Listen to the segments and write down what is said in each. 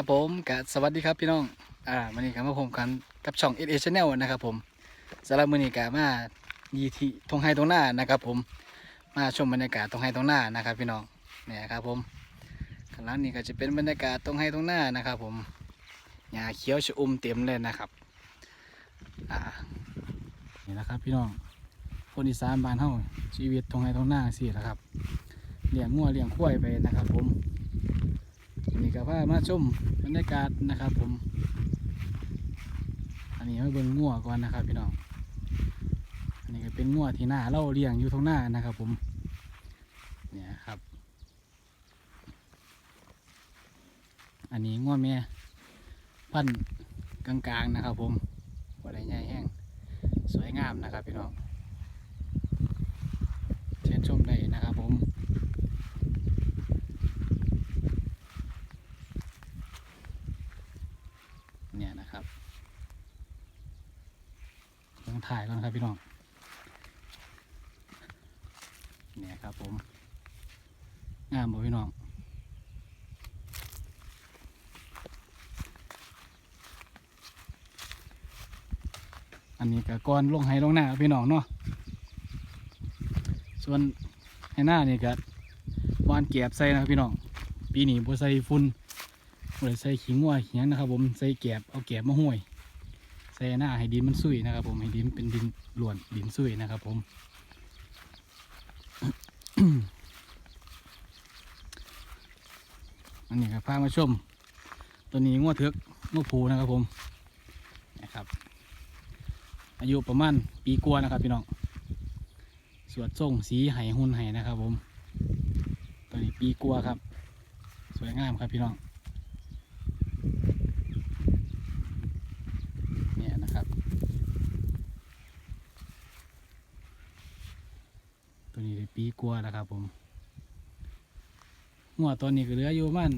ครับผมกสวัสดีครับพี่น้อง อ่าวันนี้ก็มาพบกันกับช่อง s อ Channel นะครับผมสำหรับมื้อนี้ก็มายีที่ทงไฮตรงหน้านะครับผม มาชมบรรยากาศตรงไฮตรงหน้านะครับ พี่น้อง เนี่ยครับผมข้างหลังนี้ก็จะเป็นบรรยากาศตรงไฮตรงหน้านะครับ ผมหญ้าเขียวชอุ่มเต็มเลยนะครับ อ่า นี่แหละครับพี่น้อง คนอีสานบ้านเฮาชีวิตตรงไฮตรงหน้าสิแหละครับ เลี้ยงงัวเลี้ยงควายไปนะครับ ผม นี่ก็พามาชมบรรยากาศนะครับผม อันนี้มาเบิ่งงัวก่อนนะครับพี่น้อง อันนี้ก็เป็นงัวที่หน้าเราเลี้ยงอยู่ตรงหน้านะครับผม เนี่ยครับ อันนี้งัวแม่พันธ์กลางๆนะครับผมว่าได้ใหญ่แห้งสวยงามนะครับพี่น้อง เชิญชมได้นะครับผม เนี่ยนะครับต้อ งถ่ายก่อนครับพี่น้องเนี่ยครับผมงามบ่พี่น้องอันนี้ก็ก้อนลงไห้ลงหน้าพี่น้องเนาะส่วนไห้หน้านี่ก็วานเก็บใส่นะครับพี่น้องปีนี้บ่ใส่ฝุ่นบ่ใส่ขิงวัวขิงหยังนะครับผมใส่แกบเอาแกบมาห้วย ใส่หน้าให้ดินมันซุยนะครับ ผมให้ดินเป็นดินหลวนดินซุยนะครับ ผมอันนี้ครับพามาชม ตัวนี้งัวเถือกงัวผูนะครับ ผมนะครับ อายุประมาณปีกว่านะครับ พี่น้องสวดส่งสีไห้หุ่นไห้นะครับ ผม ตัวนี้ปีกว่าครับ สวยงามครับพี่น้อง เนี่ยนะครับ ตัวนี้ได้ปี กว่าแล้วครับ ผมหัวตัวนี้ก็เหลืออยู่มัน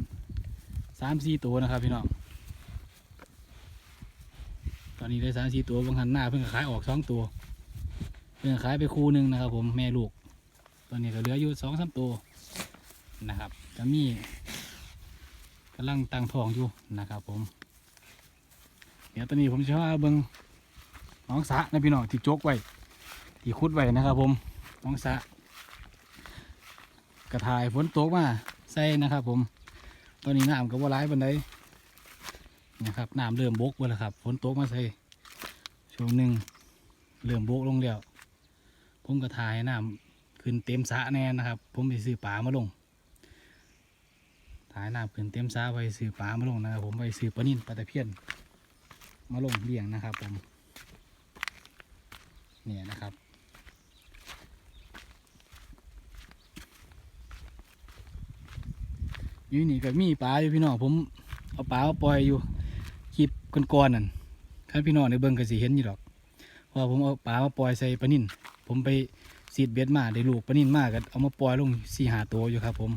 สามสี่ตัวนะครับ พี่น้องตอนนี้ได้สามสี่ตัวบางคันหน้าเพิ่งขายออกสองตัวเพิ่งขายไปคู่หนึ่งนะครับ ผมแม่ลูก ตอนนี้ก็เหลืออยู่สองสามตัวนะครับก็มีกำลังตั้งท้องอยู่นะครับ ผม เดี๋ยวตอนนี้ผมจะว่าเบิ้งน้องสระนะพี่น้องที่โจกไว้ที่คุดไว้นะครับ ผมน้องสระ กระถ่ายฝนตกมาใส่นะครับ ผม ตอนนี้น้ำก็ว่าร้ายบันไดนะครับน้ำเริ่มบกไปแล้วครับฝนตกมาใส่ช่วงหนึ่งเริ่มบกลงแล้วผมกระถ่ายน้ำขึ้นเต็มสะแน่นะครับ ผมไปซื้อปลามาลงถ่ายน้ำขึ้นเต็มสะไปซื้อปลามาลงนะครับ ผมไปซื้อปลานิ่นปลาตะเพียนมาลงเลี้ยงนะครับ ผมเนี่ยนะครับ อยู่นี่ก็มีปลาอยู่พี่น้องผมเอาปลามาปล่อยอยู่คลิปก่อนๆนั่นท่านพี่น้องในเบิ้งก็สิเห็นอยู่ดอกเพราะว่าผมเอาปลามาปล่อยใส่ปลานิ่นผมไปสีดเบ็ดมาได้ลูกปลานิ่นมากก็เอามาปล่อยลงสี่หาตัวอยู่ครับ ผม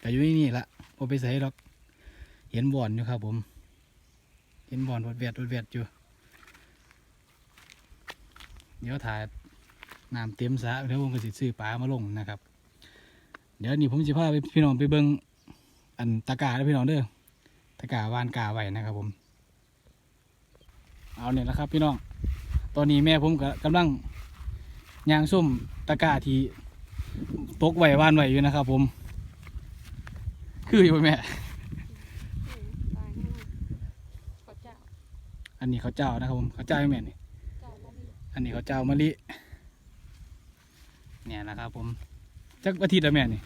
แต่อยู่ที่นี่ละผมไปใส่ดอก เห็นบ่อนอยู่ครับ ผม เห็นบ่อลวัดเวียดวัดเวียดอยู่เดี๋ยวถ่ายน้ำเต็มสระเดี๋ยวผมก็สิซื้อปลามาลงนะครับ เดี๋ยวนี้ผมจะพาไปพี่น้องไปเบิ้ง อันตะกร้าเด้พี่น้องเด้อตะกร้าวานกาไว้นะครับผม เอาเนี่ยแหละครับ พี่น้อง ตอนนี้แม่ผมก็กำลังยางส้มตะกร้าที่ตกไว้วานไว้อยู่นะครับ ผม คืออยู่ไหมแม่อันนี้เขาเจ้านะครับผมเขาเจ้าแม่นี่เจ้ามาดีอันนี้เขาเจ้ามะลิเนี่ยนะครับผมจักอาทิตย์ละแม่นี่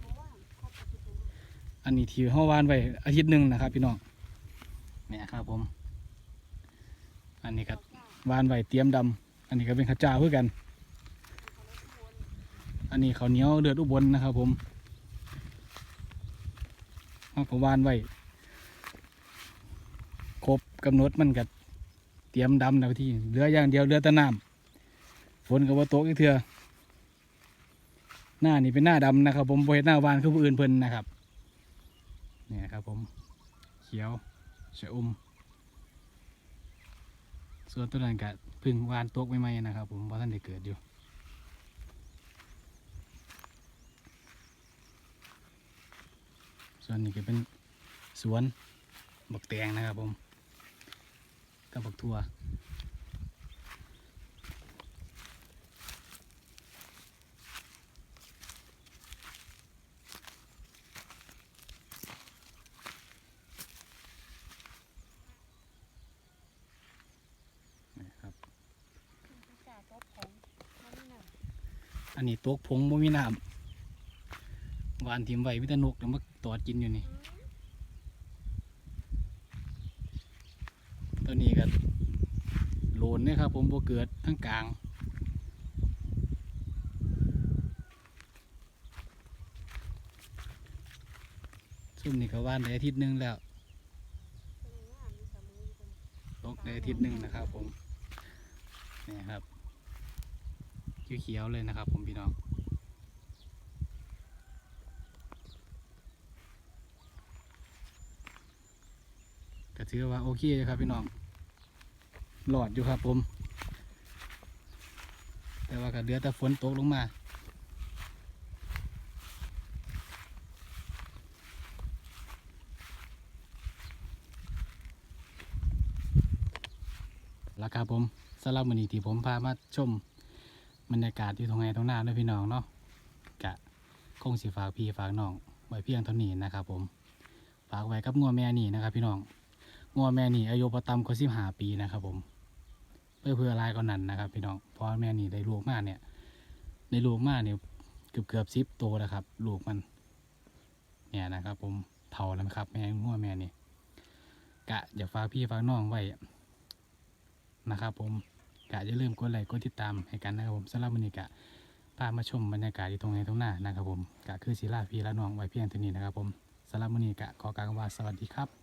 เพราะว่าเขาปฏิบัติ อันนี้ที่ห้าวานไว้อาทิตย์หนึ่งนะครับ พี่น้องเนี่ยครับผม อันนี้ก็วานไว้เตรียมดำอันนี้ก็เป็นข้าวเจ้าเพื่อกัน อันนี้ข้าวเหนียวเดือดอุบลนะครับ ผมเอาก็วานไว้ครบกำหนดมันก็เตรียมดำแล้วที่เหลืออย่างเดียวเหลือแต่น้ำฝนก็บ่ตกอีกเทื่อหน้านี่เป็นหน้าดำนะครับ ผมบ่เห็นหน้าวานคือผู้อื่นเพิ่นนะครับ เนี่ยครับผมเขียวชะอม ส่วนตัวนั้นก็พึ่งวานตกใหม่ๆนะครับ ผมเพราะท่านได้เกิดอยู่ส่วนนี้ก็เป็นสวนบักแตงนะครับผมกับบักทั่วนะครับ พิจารณ์ตัวของมันนี่น่ะ อั นนี้ตกผงบ่มีน้ำหวานทิมไว้วิตนกเดี๋ยวมาตอดกินอยู่นี่ ตัวนี้ก็โลนเนี่ยครับ ผมบ่เกิดทั้งกลางซุ่มนี่ก็ว่านได้อาทิตย์หนึงแล้วเป็นอย่างนี้อะมีสามืออยู่ตกได้อาทิตย์หนึงนะครับผมนี่ครับ เขียวๆเลยนะครับ ผมพี่น้องก็ถือว่าโอเคอยู่ครับพี่น้องหลอดอยู่ครับผม แต่ว่าก็เดือแต่ฝนตกลงมาแล้วครับผมสำหรับวันนี้ที่ผมพามาชม บรรยากาศที่ตรงไหนตรงหน้าด้วยพี่น้องเนาะกะคงสิฝากพี่ฝากน้องไว้เพียงเท่านี้นะครับผมฝากไว้กับงัวแม่นี่นะครับ พี่น้องงัวแม่นี่อายุประต่ำกว่าสิบห้าปีนะครับ ผมเพื่อเพื่ออะไรก็นั้นนะครับ พี่น้องเพราะแม่นี่ได้ลูกมากเนี่ยได้ลูกมากเนี่ยเกือบเกือบสิบตัวแล้วครับลูกมัน เนี่ยนะครับ ผมเท่าแล้วนะครับ แม่งัวแม่นี่กะอย่าฝากพี่ฝากน้องไว้นะครับ ผม กะอย่าลืมกดไลค์กดติดตามให้กันนะครับผมสำหรับวันนี้กะพามาชมบรรยากาศที่ตรงไหนตรงหน้านะครับผมกะคือศิลาพีละน้องไว้เพียงเท่านี้นะครับผมสำหรับวันนี้กะขอกล่าวคำว่าสวัสดีครับ